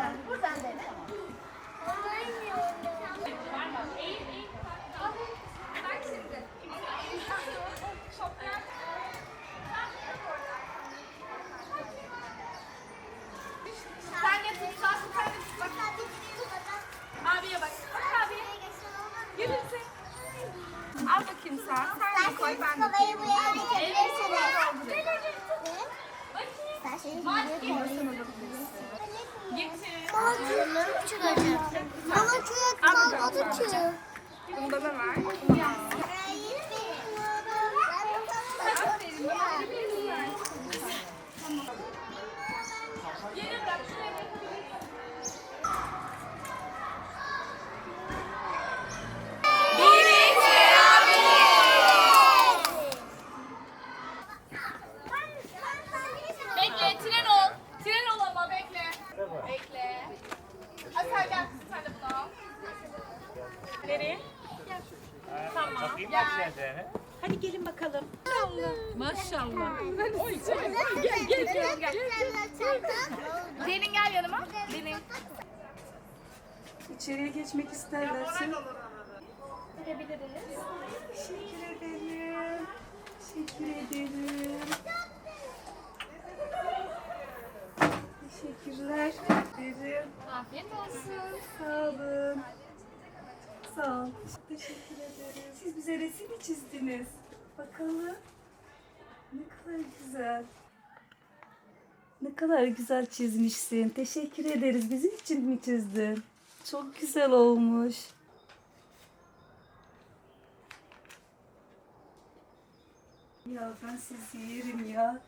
Kökünden. Buradan dene. Bak şimdi. Sen de tut, sağ tut, sen de tut. Bak. Abiye bak. Bak abiye. Gülümse. Al bakayım sen. Sen de koy, ben de koyayım. Getir. Ama kalmadı ki. Bunu bana ver. Aferin. bana bir ver. Yere bırak, şuraya bırakabilirsin. Bekle, tren ol. Tren ol ama bekle. Bekle. Hadi sen gel, sen de bunu al. Nereye? Tamam. Gel. Hadi gelin bakalım. Maşallah. Gel gel gel gel. Delin gel yanıma. Delin. İçeriye geçmek isterlerse. Gidebiliriz. Teşekkür ederim. Teşekkür ederim. Teşekkürler. Ederim. Afiyet olsun. Sağ olun. Sağ ol. Teşekkür ederim. Siz bize resim mi çizdiniz? Bakalım. Ne kadar güzel. Ne kadar güzel çizmişsin. Teşekkür ederiz. Bizim için mi çizdin? Çok güzel olmuş. Ya ben sizi yerim ya.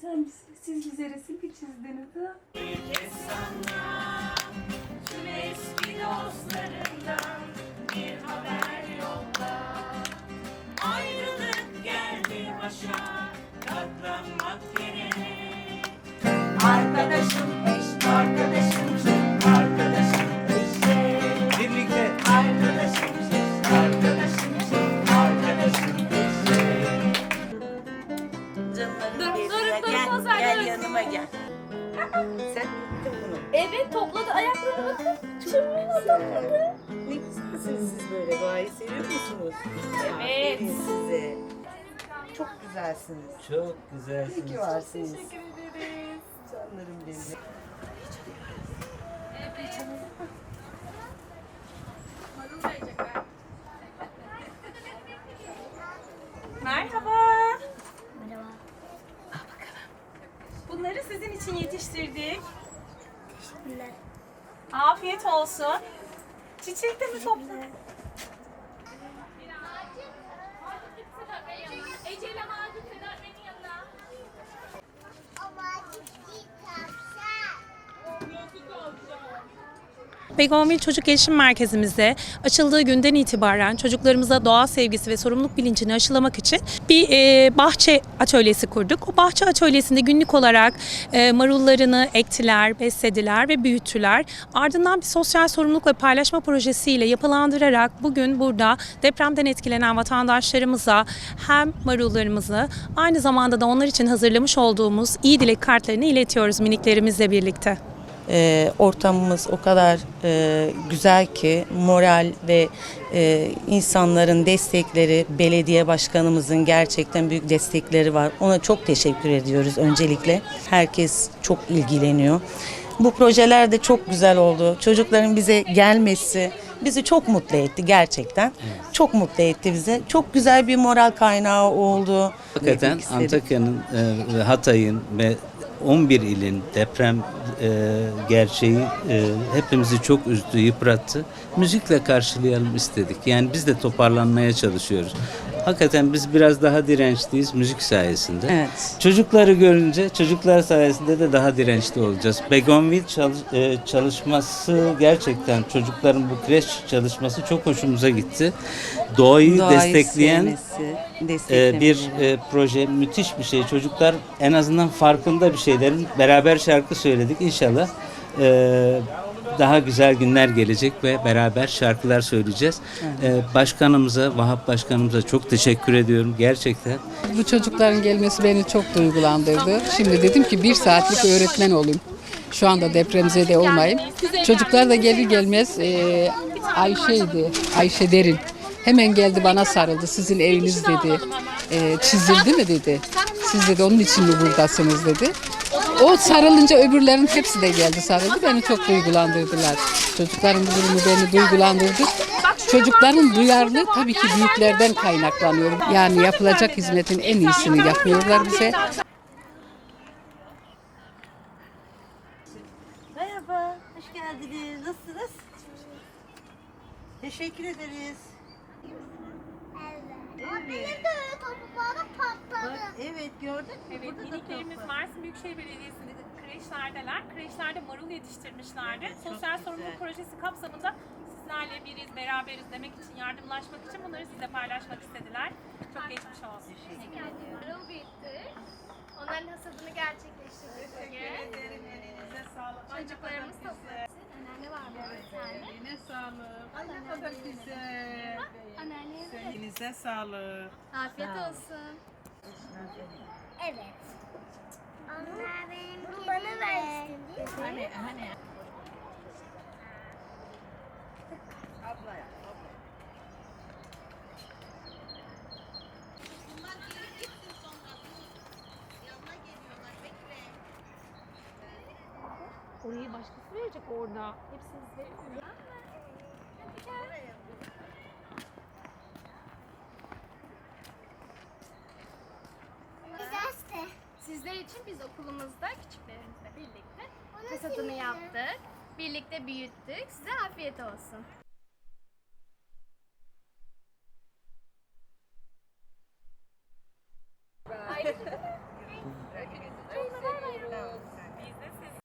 Sen siz bize resim mi çizdiniz ha? Eski dostlarından bir haber yolla Ayrılık geldi başa katlanmak yerine Arkadaşım eş, arkadaşım kim, arkadaşım eşe Birlikte. Arkadaşım eş, arkadaşım kim, arkadaşım eşe Canlarım Dur, dur, dur, gel, poz ver, gel dur. yanıma gel. Sen gittin bunu. Evet topladı ayaklarını bakın. Çırpına topladı. Ne güzelsiniz siz böyle doğayı seviyor musunuz? Evet. Aferin size. Çok güzelsiniz. Çok İyi güzelsiniz. ki varsınız. Teşekkür ederiz. Canlarım benim. Merhaba. Merhaba. Bunları sizin için yetiştirdik. Teşekkürler. Afiyet olsun. Çiçek de? Begonvil Çocuk Gelişim Merkezimizde açıldığı günden itibaren çocuklarımıza doğa sevgisi ve sorumluluk bilincini aşılamak için bir e, bahçe atölyesi kurduk. O bahçe atölyesinde günlük olarak e, marullarını ektiler, beslediler ve büyüttüler. Ardından bir sosyal sorumluluk ve paylaşma projesiyle yapılandırarak bugün burada depremden etkilenen vatandaşlarımıza hem marullarımızı aynı zamanda da onlar için hazırlamış olduğumuz iyi dilek kartlarını iletiyoruz miniklerimizle birlikte. Ee, ortamımız o kadar e, güzel ki moral ve e, insanların destekleri, belediye başkanımızın gerçekten büyük destekleri var. Ona çok teşekkür ediyoruz öncelikle. Herkes çok ilgileniyor. Bu projeler de çok güzel oldu. Çocukların bize gelmesi bizi çok mutlu etti gerçekten. Çok mutlu etti bize. Çok güzel bir moral kaynağı oldu. Hakikaten. Antakya'nın e, Hatay'ın ve 11 ilin deprem e, gerçeği e, hepimizi çok üzdü, yıprattı. Müzikle karşılayalım istedik. Yani biz de toparlanmaya çalışıyoruz. Hakikaten biz biraz daha dirençliyiz müzik sayesinde. Evet. Çocukları görünce çocuklar sayesinde de daha dirençli olacağız. Begonville çalış- e, çalışması gerçekten çocukların bu kreş çalışması çok hoşumuza gitti. Doğayı, Doğayı destekleyen sevmesi, desteklemeleri. bir e, proje müthiş bir şey. Çocuklar en azından farkında bir şeylerin beraber şarkı söyledik. İnşallah e, daha güzel günler gelecek ve beraber şarkılar söyleyeceğiz. E, başkanımıza, Vahap Başkanımıza çok teşekkür ediyorum. Gerçekten Bu çocukların gelmesi beni çok duygulandırdı. Şimdi dedim ki bir saatlik öğretmen olayım. Şu anda depremzede olmayayım. Çocuklar da gelir gelmez e, Ayşe'ydi, Ayşe Derin. Hemen geldi bana sarıldı. Sizin eviniz dedi. E, çizildi mi dedi. Siz dedi onun için mi buradasınız dedi. O sarılınca öbürlerin hepsi de geldi sarıldı. Beni çok duygulandırdılar. Çocukların durumu beni duygulandırdı. Çocukların duyarlılığı tabii ki büyüklerden kaynaklanıyor. Yani yapılacak hizmetin en iyisini yapıyorlar bize. Merhaba, hoş geldiniz. Nasılsınız? Teşekkür ederiz. Benim de öyle. Bak, evet gördün mü? Evet, Burada da miniklerimiz top var. Mersin Büyükşehir Belediyesi'nde kreşlerdeler. Kreşlerde marul yetiştirmişlerdi. Sosyal sorumluluk projesi kapsamında sizlerle biriz, beraberiz demek için, yardımlaşmak için bunları size paylaşmak istediler. Çok geçmiş olsun. Marul büyüttük. Onların hasadını gerçekleştirdik bugün. Çocuklarımız topladı. Anneanne var bir tane. Eline sağlık. Ne kadar güzel. Anneanneye de Elinize sağlık. afiyet olsun. Evet. Onlar benim Bunu bana versin değil mi? Hani hani. Orayı başkası verecek orada. Hepsini Güzelse. İçin biz okulumuzda küçüklerimizle birlikte hasadını yaptık. Birlikte büyüttük. Size afiyet olsun.